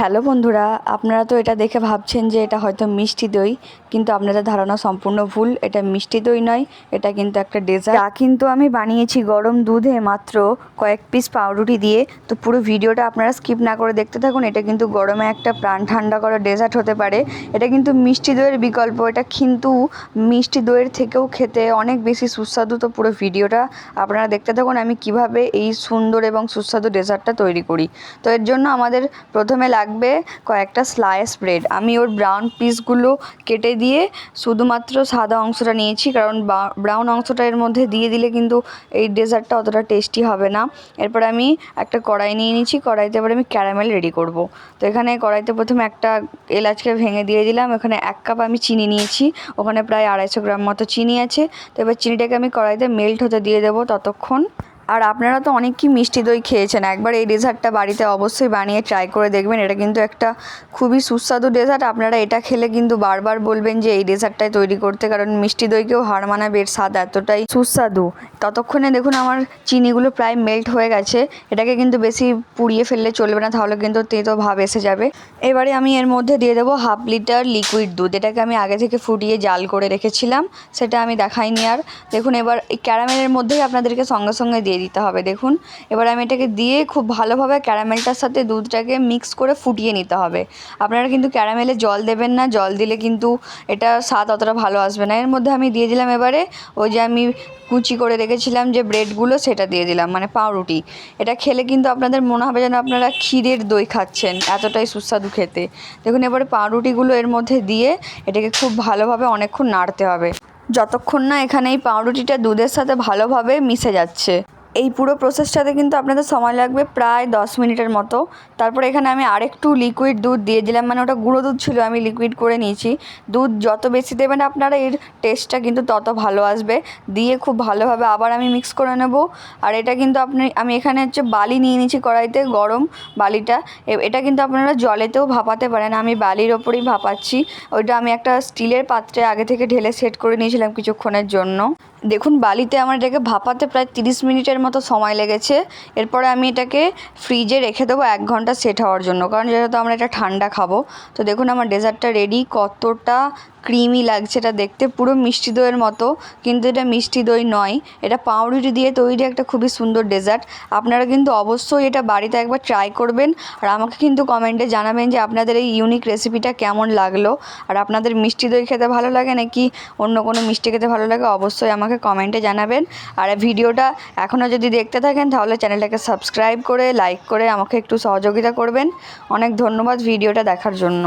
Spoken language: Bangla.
হ্যালো বন্ধুরা, আপনারা তো এটা দেখে ভাবছেন যে এটা হয়তো মিষ্টি দই, কিন্তু আপনাদের ধারণা সম্পূর্ণ ভুল। এটা মিষ্টি দই নয়, এটা কিন্তু একটা ডেজার্ট যা কিন্তু আমি বানিয়েছি গরম দুধে মাত্র কয়েক পিস পাউরুটি দিয়ে। তো পুরো ভিডিওটা আপনারা স্কিপ না করে দেখতে থাকুন, এটা কিন্তু গরমে একটা প্রাণ ঠান্ডা করা ডেজার্ট হতে পারে। এটা কিন্তু মিষ্টি দইয়ের বিকল্প, এটা কিন্তু মিষ্টি দইয়ের থেকেও খেতে অনেক বেশি সুস্বাদু। তো পুরো ভিডিওটা আপনারা দেখতে থাকুন, আমি কীভাবে এই সুন্দর এবং সুস্বাদু ডেজার্টটা তৈরি করি। তো এর জন্য আমাদের প্রথমে লাগবে কয়েকটা স্লাইস ব্রেড আমি ওর ব্রাউন পিসগুলো কেটে দিয়ে শুধুমাত্র সাদা অংশটা নিয়েছি, কারণ ব্রাউন অংশটা এর মধ্যে দিয়ে দিলে কিন্তু এই ডেজার্টটা অতটা টেস্টি হবে না। এরপর আমি একটা কড়াই নিয়ে নিয়েছি, কড়াইতে এবার আমি ক্যারামেল রেডি করব। তো এখানে কড়াইতে প্রথমে একটা এলাচকে ভেঙে দিয়ে দিলাম, এখানে এক কাপ আমি চিনি নিয়েছি, ওখানে প্রায় আড়াইশো গ্রাম মতো চিনি আছে। তো এবার চিনিটাকে আমি কড়াইতে মেল্ট হতে দিয়ে দেবো ততক্ষণ। আর আপনারা তো অনেক কি মিষ্টি দই খেয়েছেন। একবার এই ডেজার্টটা বাড়িতে অবশ্যই বানিয়ে ট্রাই করে দেখবেন। এটা কিন্তু একটা খুবই সুস্বাদু ডেজার্ট। আপনারা এটা খেলে কিন্তু বারবার বলবেন যে এই ডেজার্টটাই তৈরি করতে, কারণ মিষ্টি দইকেও হার মানাবে, এর স্বাদ এতটাই সুস্বাদু। ততক্ষণে দেখুন আমার চিনিগুলো প্রায় মেল্ট হয়ে গেছে। এটাকে কিন্তু বেশি পুড়িয়ে ফেললে চলবে না, তাহলে কিন্তু তেতো ভাব এসে যাবে। এবারে আমি এর মধ্যে দিয়ে দেবো হাফ লিটার লিকুইড দুধ। এটাকে আমি আগে থেকে ফুটিয়ে জাল করে রেখেছিলাম। সেটা আমি দেখাইনি আর। দেখুন এবার এই ক্যারামেলের মধ্যেই আপনাদেরকে সঙ্গে সঙ্গে দিয়ে দিতে হবে, দেখুন। এবার আমি এটাকে দিয়ে খুব ভালোভাবে ক্যারামেলটার সাথে দুধটাকে মিক্স করে ফুটিয়ে নিতে হবে। আপনারা কিন্তু ক্যারামেলে জল দেবেন না, জল দিলে কিন্তু এটা স্বাদ অতটা ভালো আসবে না। এর মধ্যে আমি দিয়ে দিলাম এবারে ওই যে আমি কুচি করে রেখেছিলাম যে ব্রেডগুলো, সেটা দিয়ে দিলাম মানে পাউরুটি। এটা খেলে কিন্তু আপনাদের মনে হবে যেন আপনারা ক্ষীরের দই খাচ্ছেন, এতটাই সুস্বাদু খেতে। দেখুন এবারে পাউরুটিগুলো এর মধ্যে দিয়ে এটাকে খুব ভালোভাবে অনেকক্ষণ নাড়তে হবে। যতক্ষণ না এখানে এই পাউরুটিটা দুধের সাথে ভালোভাবে মিশে যাচ্ছে। এই পুরো প্রসেসটাতে কিন্তু আপনাদের সময় লাগবে প্রায় দশ মিনিটের মতো। তারপর এখানে আমি আরেকটু লিকুইড দুধ দিয়ে দিলাম মানে ওটা গুঁড়ো দুধ ছিল, আমি লিকুইড করে নিয়েছি। দুধ যত বেশি দেবেন আপনারা, এর টেস্টটা কিন্তু তত ভালো আসবে। দিয়ে খুব ভালোভাবে আবার আমি মিক্স করে নেব। আর এটা কিন্তু আপনি, আমি এখানে হচ্ছে বালি নিয়ে নিয়েছি কড়াইতে, গরম বালিটা। এটা কিন্তু আপনারা জলেতেও ভাপাতে পারেন, আমি বালির ওপরেই ভাপাচ্ছি। ওইটা আমি একটা স্টিলের পাত্রে আগে থেকে ঢেলে সেট করে নিয়েছিলাম কিছুক্ষণের জন্য। দেখুন, বালিতে আমার এটাকে ভাপাতে প্রায় তিরিশ মিনিটের মতো সময় লেগেছে। এরপরে আমি এটাকে ফ্রিজে রেখে দেবো এক ঘণ্টা সেট হওয়ার জন্য। কারণ যেহেতু আমরা এটা ঠান্ডা খাব, তো দেখুন আমার ডেজার্টটা রেডি কতটা ক্রিমি লাগছে এটা দেখতে। পুরো মিষ্টি দইয়ের মতো, কিন্তু এটা মিষ্টি দই নয়। এটা পাউরুটি দিয়ে তৈরি একটা খুবই সুন্দর ডেজার্ট। আপনারা কিন্তু অবশ্যই এটা বাড়িতে একবার ট্রাই করবেন। আর আমাকে কিন্তু কমেন্টে জানাবেন যে আপনাদের এই ইউনিক রেসিপিটা কেমন লাগল। আর আপনাদের মিষ্টি দই খেতে ভালো লাগে নাকি অন্য কোনো মিষ্টি খেতে ভালো লাগে? অবশ্যই আমাকে কমেন্টে জানাবেন। আর ভিডিওটা এখনও যদি দেখতে থাকেন, তাহলে চ্যানেলটাকে সাবস্ক্রাইব করে, লাইক করে আমাকে একটু সহযোগিতা করবেন। অনেক ধন্যবাদ ভিডিওটা দেখার জন্য।